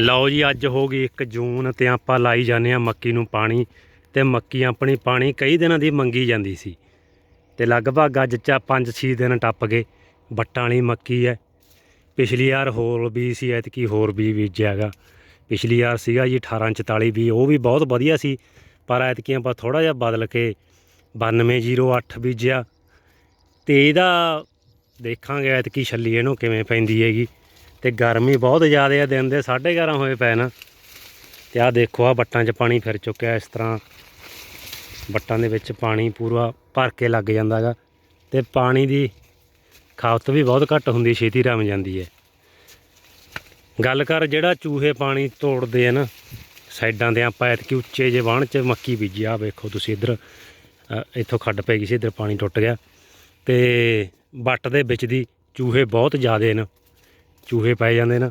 ਲਓ ਜੀ, ਅੱਜ ਹੋ ਗਈ 1 ਜੂਨ ਤੇ ਆਪਾਂ ਲਾਈ ਜਾਂਦੇ ਆ ਮੱਕੀ ਨੂੰ ਪਾਣੀ ਤੇ ਮੱਕੀ ਆਪਣੀ ਪਾਣੀ ਕਈ ਦਿਨਾਂ ਦੀ ਮੰਗੀ ਜਾਂਦੀ ਸੀ ਤੇ ਲਗਭਗ ਅੱਜ ਚਾ 5-6 ਦਿਨ ਟੱਪ ਗਏ, ਵੱਟਾਂ ਵਾਲੀ ਮੱਕੀ ਹੈ। ਪਿਛਲੀ ਯਾਰ ਹੋਰ ਵੀ ਸੀ, ਐਤਕੀ ਹੋਰ ਵੀ ਬੀਜਿਆਗਾ ਪਿਛਲੀ ਵਾਰ ਸੀਗਾ ਜੀ 1844 ਵੀ ਉਹ ਵੀ ਬਹੁਤ ਵਧੀਆ ਸੀ, ਪਰ ਐਤਕੀ ਆਪਾਂ ਥੋੜਾ ਜਿਹਾ ਬਦਲ ਕੇ 9208 ਬੀਜਿਆ। ਤੇ ਇਹਦਾ ਦੇਖਾਂਗੇ ਐਤਕੀ ਛੱਲੀ ਇਹਨੂੰ ਕਿਵੇਂ ਪੈਂਦੀ ਹੈਗੀ। ਤੇ ਗਰਮੀ ਬਹੁਤ ਜ਼ਿਆਦਾ ਆ, ਦਿਨ ਦੇ 11:30 ਹੋਏ ਪਏ ਨਾ। ਤੇ ਆਹ ਦੇਖੋ ਆ ਬੱਟਾਂ 'ਚ ਪਾਣੀ ਫਿਰ ਚੁੱਕਿਆ, ਇਸ ਤਰ੍ਹਾਂ ਬੱਟਾਂ ਦੇ ਵਿੱਚ ਪਾਣੀ ਪੂਰਾ ਭਰ ਕੇ ਲੱਗ ਜਾਂਦਾ ਜਾਂਦਾਗਾ ਤੇ ਪਾਣੀ ਦੀ ਖਪਤ ਵੀ ਬਹੁਤ ਘੱਟ ਹੁੰਦੀ, ਛੇਤੀ ਰਮ ਜਾਂਦੀ ਹੈ ਗੱਲ ਕਰ ਜਿਹੜਾ ਚੂਹੇ ਪਾਣੀ ਤੋੜਦੇ ਆ ਨਾ, ਸਾਈਡਾਂ ਦੇ ਆਪਾਂ ਐਤਕੀ ਉੱਚੇ ਜੇ ਵਾਹਣ 'ਚ ਮੱਕੀ ਬੀਜੀ ਆ ਵੇਖੋ ਤੁਸੀਂ ਇੱਧਰ ਇੱਥੋਂ ਖੱਡ ਪੈ ਗਈ ਸੀ, ਇੱਧਰ ਪਾਣੀ ਟੁੱਟ ਗਿਆ। ਤੇ ਬੱਟ ਦੇ ਵਿੱਚ ਦੀ ਚੂਹੇ ਬਹੁਤ ਜ਼ਿਆਦੇ ਨੇ। ਚੂਹੇ ਪੈ ਜਾਂਦੇ ਨਾ।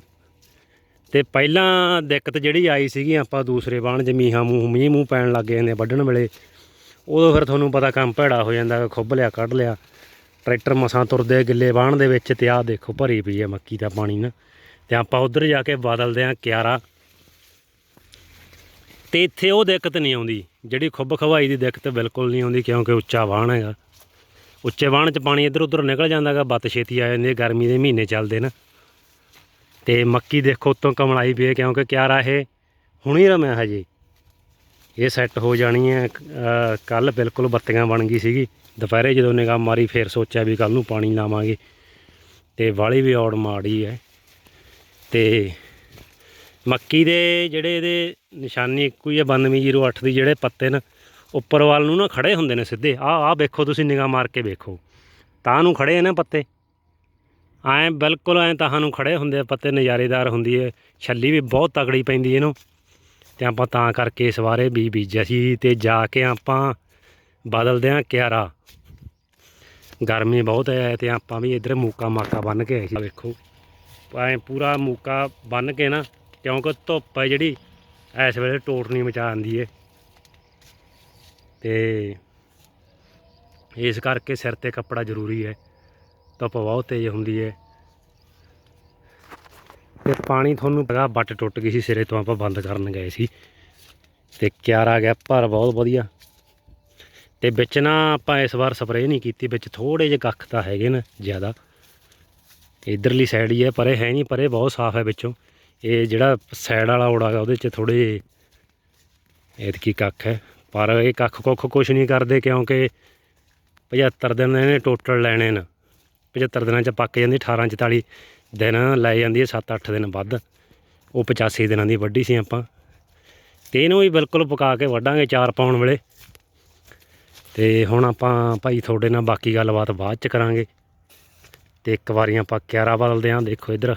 ਤੇ ਪਹਿਲਾਂ ਦਿੱਕਤ ਜਿਹੜੀ ਆਈ ਸੀਗੀ, ਆਪਾਂ ਦੂਸਰੇ ਬਾਣ 'ਚ ਮੀਹਾਂ ਮੂੰਹ, ਮੀਂਹ ਮੂੰਹ ਪੈਣ ਲੱਗ ਜਾਂਦੇ ਵੱਢਣ ਵੇਲੇ। ਉਦੋਂ ਫਿਰ ਤੁਹਾਨੂੰ ਪਤਾ ਕੰਮ ਭੈੜਾ ਹੋ ਜਾਂਦਾ, ਖੁੱਬ ਲਿਆ, ਕੱਢ ਲਿਆ। ਟਰੈਕਟਰ ਮਸਾਂ ਤੁਰਦੇ ਗਿੱਲੇ ਬਾਣ ਦੇ ਵਿੱਚ ਤੇ ਆਹ ਦੇਖੋ ਭਰੀ ਪਈ ਹੈ ਮੱਕੀ ਦਾ ਪਾਣੀ ਨਾ। ਤੇ ਆਪਾਂ ਉਧਰ ਜਾ ਕੇ ਬਦਲਦੇ ਆਂ ਕਿਆਰਾ। ਤੇ ਇੱਥੇ ਉਹ ਦਿੱਕਤ ਨਹੀਂ ਆਉਂਦੀ, ਜਿਹੜੀ ਖੁੱਬ ਖਵਾਈ ਦੀ ਦਿੱਕਤ ਬਿਲਕੁਲ ਨਹੀਂ ਆਉਂਦੀ, ਕਿਉਂਕਿ ਉੱਚਾ ਵਾਹਣ ਹੈਗਾ। ਉੱਚੇ ਵਾਹਣ 'ਚ ਪਾਣੀ ਇੱਧਰ ਉੱਧਰ ਨਿਕਲ ਜਾਂਦਾਗਾ, ਬੱਤ ਛੇਤੀ ਆ ਜਾਂਦੀ ਹੈ, ਗਰਮੀ ਦੇ ਮਹੀਨੇ ਚੱਲਦੇ ਨਾ। ਤੇ ਮੱਕੀ ਦੇਖੋ ਉੱਤੋਂ ਕਮਲਾਈ ਪਈ ਕਿਉਂਕਿ ਕਿਆਰਾ ਇਹ ਹੁਣੀ ਰਮਿਆ ਹਜੇ। ਇਹ ਸੈੱਟ ਹੋ ਜਾਣੀ ਹੈ ਕੱਲ ਬਿਲਕੁਲ ਬੱਤੀਆਂ ਬਣ ਗਈ ਸੀਗੀ। ਦੁਪਹਿਰੇ ਜਦੋਂ ਨਿਗਾਹ ਮਾਰੀ ਫੇਰ ਸੋਚਿਆ ਵੀ ਕੱਲ ਨੂੰ ਪਾਣੀ ਲਾਵਾਂਗੇ। ਤੇ ਵਾਲੀ ਵੀ ਔੜ ਮਾੜੀ ਹੈ। ਤੇ ਮੱਕੀ ਦੇ ਜਿਹੜੇ ਇਹਦੇ ਨਿਸ਼ਾਨੀ ਇੱਕੋ ਹੀ ਹੈ 9208 ਦੀ ਜਿਹੜੇ ਪੱਤੇ ਨੇ, ਉੱਪਰ ਵੱਲ ਨੂੰ ਨਾ ਖੜੇ ਹੁੰਦੇ ਨੇ ਸਿੱਧੇ। ਆਹ ਆਹ ਵੇਖੋ ਤੁਸੀਂ ਨਿਗਾਹ ਮਾਰ ਕੇ ਵੇਖੋ। ਤਾਂ ਨੂੰ ਖੜੇ ਨੇ ਪੱਤੇ। ਐਂ ਬਿਲਕੁਲ ਐਂ ਤਾਂ ਨੂੰ ਖੜੇ ਹੁੰਦੇ ਆ, ਪੱਤੇ ਨਜ਼ਾਰੇਦਾਰ ਹੁੰਦੀ ਹੈ ਛੱਲੀ ਵੀ ਬਹੁਤ ਤਗੜੀ ਪੈਂਦੀ ਇਹਨੂੰ। ਤੇ ਆਪਾਂ ਤਾਂ ਕਰਕੇ ਇਸ ਵਾਰੇ ਵੀ ਬੀਜਿਆ ਸੀ ਤੇ ਜਾ ਕੇ ਆਪਾਂ ਬਦਲਦੇ ਆਂ ਕਿਆਰਾ। ਗਰਮੀ ਬਹੁਤ ਹੈ ਤੇ ਆਪਾਂ ਵੀ ਇੱਧਰ ਮੂਕਾ ਮਾਕਾ ਬੰਨ ਕੇ ਆਏ ਸੀ। ਵੇਖੋ, ਐਂ ਪੂਰਾ ਮੂਕਾ ਬੰਨ ਕੇ ਨਾ, ਕਿਉਂਕਿ ਧੁੱਪ ਹੈ ਜਿਹੜੀ, ਇਸ ਵੇਲੇ ਟੋਟਣੀ ਮਚਾ ਆਂਦੀ ਹੈ ਤੇ ਇਸ ਕਰਕੇ ਸਿਰ ਤੇ ਕੱਪੜਾ ਜ਼ਰੂਰੀ ਹੈ ਧੁੱਪ ਬਹੁਤ ਤੇਜ਼ ਹੁੰਦੀ ਹੈ। ਤੇ ਪਾਣੀ ਤੁਹਾਨੂੰ ਪਤਾ ਬੱਟ ਟੁੱਟ ਗਈ ਸੀ, ਸਿਰੇ ਤੋਂ ਆਪਾਂ ਬੰਦ ਕਰਨ ਗਏ ਸੀ। ਤੇ ਕਿਆਰਾ ਗਿਆ ਭਰ ਬਹੁਤ ਵਧੀਆ। ਤੇ ਵਿੱਚ ਨਾ ਆਪਾਂ ਇਸ ਵਾਰ ਸਪਰੇਅ ਨਹੀਂ ਕੀਤੀ, ਵਿੱਚ ਥੋੜੇ ਜਿਹੇ ਕੱਖ ਤਾਂ ਹੈਗੇ ਨੇ ਜ਼ਿਆਦਾ। ਇਧਰਲੀ ਸਾਈਡ ਹੀ ਹੈ, ਪਰੇ ਹੈ ਨਹੀਂ, ਪਰੇ ਬਹੁਤ ਸਾਫ਼ ਹੈ ਵਿੱਚੋਂ। ਇਹ ਜਿਹੜਾ ਸਾਈਡ ਵਾਲਾ ਓੜਾ ਹੈ ਉਹਦੇ 'ਚ ਥੋੜੇ ਐਤਕੀ ਕੱਖ ਹੈ। ਪਰ ਇਹ ਕੱਖ ਕੁੱਖ ਕੁਛ ਨਹੀਂ ਕਰਦੇ, ਕਿਉਂਕਿ 75 ਦਿਨ ਇਹਨੇ ਟੋਟਲ ਲੈਣੇ ਨੇ। 75 ਦਿਨਾਂ 'ਚ ਪੱਕ ਜਾਂਦੀ 18 44 ਦਿਨ ਲੈ ਜਾਂਦੀ ਹੈ 7-8 ਦਿਨ ਵੱਧ। ਉਹ 85 ਦਿਨਾਂ ਦੀ ਵੱਢੀ ਸੀ ਆਪਾਂ। ਤੇ ਇਹਨੂੰ ਵੀ ਬਿਲਕੁਲ ਪਕਾ ਕੇ ਵੱਢਾਂਗੇ ਚਾਰ ਪਾਉਣ ਵੇਲੇ। ਤੇ ਹੁਣ ਆਪਾਂ ਭਾਈ ਤੁਹਾਡੇ ਨਾਲ ਬਾਕੀ ਗੱਲਬਾਤ ਬਾਅਦ ਚ ਕਰਾਂਗੇ। ਤੇ ਇੱਕ ਵਾਰੀ ਆਪਾਂ ਕਿਆਰਾ ਬਦਲਦੇ ਆਂ ਦੇਖੋ ਇੱਧਰ।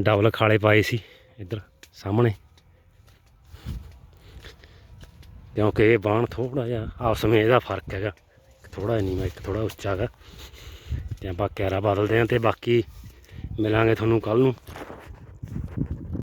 ਡਬਲ ਖਾਲੇ ਪਾਏ ਸੀ, ਇੱਧਰ ਸਾਹਮਣੇ। ਕਿਉਂਕਿ ਇਹ ਬਾਣ ਥੋੜਾ ਜਿਹਾ, ਆਪਸ ਵਿੱਚ ਇਹਦਾ ਫ਼ਰਕ ਹੈਗਾ। ਥੋੜਾ ਮੈਂ ਇੱਕ ਥੋੜਾ ਉੱਚਾ ਹੈਗਾ। ਤੇ ਆਪਾਂ ਕੈਰਾ ਬਦਲਦੇ ਆਂ ਤੇ ਬਾਕੀ ਮਿਲਾਂਗੇ ਤੁਹਾਨੂੰ ਕੱਲ ਨੂੰ।